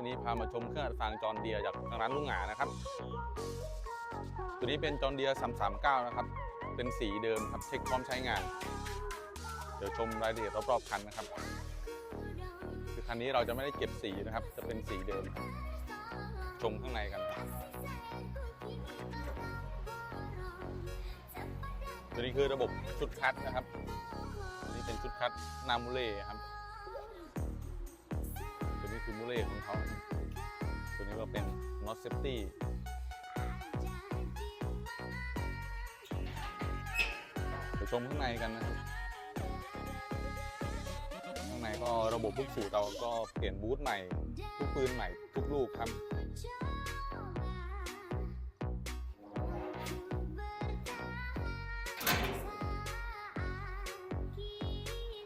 ันนี้พามาชมเครื่องอัดฟางจอนเดียจากทางร้านลุงหงานะครับ ตัวนี้เป็นจอนเดีย339 นะครับ เป็นสีเดิมครับเช็คพร้อมใช้งาน เดี๋ยวชมรายละเอียดรอบๆคันนะครับ คือคันนี้เราจะไม่ได้เก็บสีนะครับ จะเป็นสีเดิม ชมข้างในกัน ตัวนี้คือระบบชุดคัดนะครับ ตัวนี้เป็นชุดคัดนามูเล่ครับ เซฟตี้ไปชมข้างในกันนะครับ ข้างในก็ระบบลูกสูบเราก็เปลี่ยนบูทใหม่ ทุกปืนใหม่ ทุกลูกครับ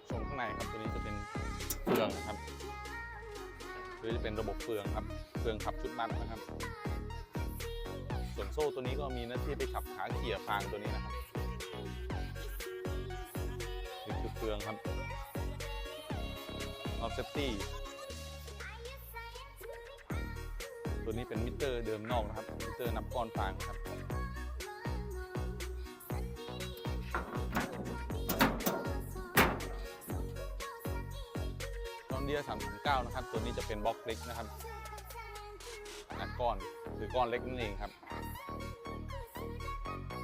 ชมข้างในครับตัวนี้จะเป็นเฟืองนะครับ ตัวนี้จะเป็นระบบเฟืองครับเฟืองขับชุดมัดนะครับ ส่วนโซ่ตัวนี้ก็มีหน้าที่ไปขับขาเขี่ยฟางตัวนี้นะครับนี่คือเฟืองครับออฟเซฟตี้ตัวนี้เป็นมิเตอร์เดิมนอกนะครับมิเตอร์นับก้อนฟางครับ เดีย339 นะครับ ตัวนี้จะเป็นบล็อกเล็กนะครับขนาดก้อนคือก้อนเล็กนั่นเองครับ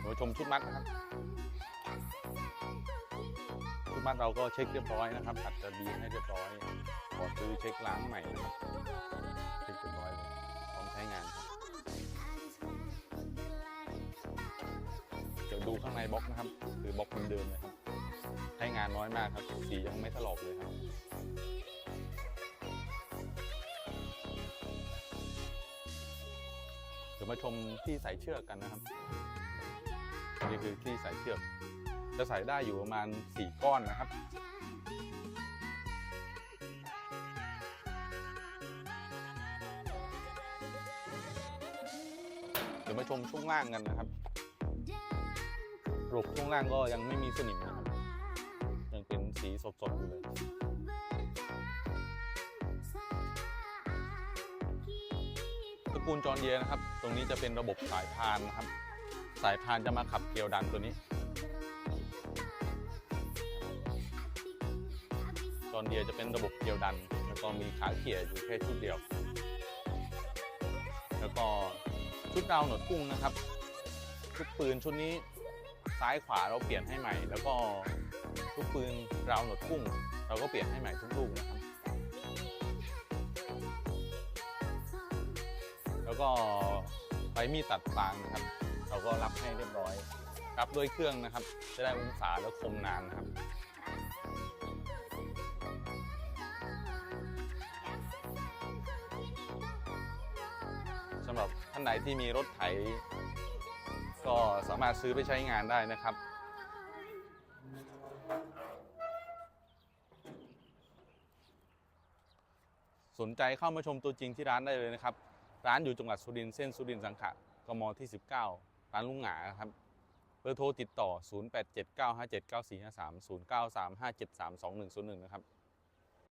เดี๋ยวชมชุดมัดนะครับ ชุดมัดเราก็เช็คเรียบร้อยนะครับอัดจะบีให้เรียบร้อย ขอซื้อเช็คล้างใหม่นะครับ เช็คเรียบร้อยพร้อมใช้งานครับเดี๋ยวดูข้างในบล็อกนะครับ คือบล็อกเดิมๆเลยครับ ใช้งานน้อยมากครับ สียังไม่ถลอกเลยครับ มาชมที่ใส่เชือกกันนะครับนี่คือที่ใส่เชือก จะใส่ได้อยู่ประมาณ 4 ก้อนนะครับเดี๋ยวมาชมช่วงล่างกันนะครับระบบช่วงล่างก็ยังไม่มีสนิมนะครับยังเป็นสีสดๆอยู่เลย ตระกูลจอร์นเดียนะครับ ตรงนี้จะเป็นระบบสายพานนะครับ สายพานจะมาขับเกลียวดันตัวนี้ จอร์นเดียจะเป็นระบบเกลียวดัน แล้วก็มีขาเขี่ยอยู่แค่ชุดเดียว แล้วก็ชุดดาวหนวดกุ้งนะครับ ชุดปืนชุดนี้ซ้ายขวาเราเปลี่ยนให้ใหม่ แล้วก็ทุกปืนราวหนวดกุ้ง เราก็เปลี่ยนให้ใหม่ทุกลูกนะครับ ก็ใบมีดตัดฟางนะครับ เราก็รับให้เรียบร้อยรับด้วยเครื่องนะครับ จะได้องศาแล้วคมนานนะครับสำหรับท่านใดที่มีรถไถ ก็สามารถซื้อไปใช้งานได้นะครับสนใจเข้ามาชมตัวจริงที่ร้านได้เลยนะครับ ร้านอยู่จังหวัดสุรินทร์เส้นสุรินทร์สังขะกมที่ 19 ร้านลุงหงาครับเบอร์โทรติดต่อ 0879579453 0935732101 นะครับ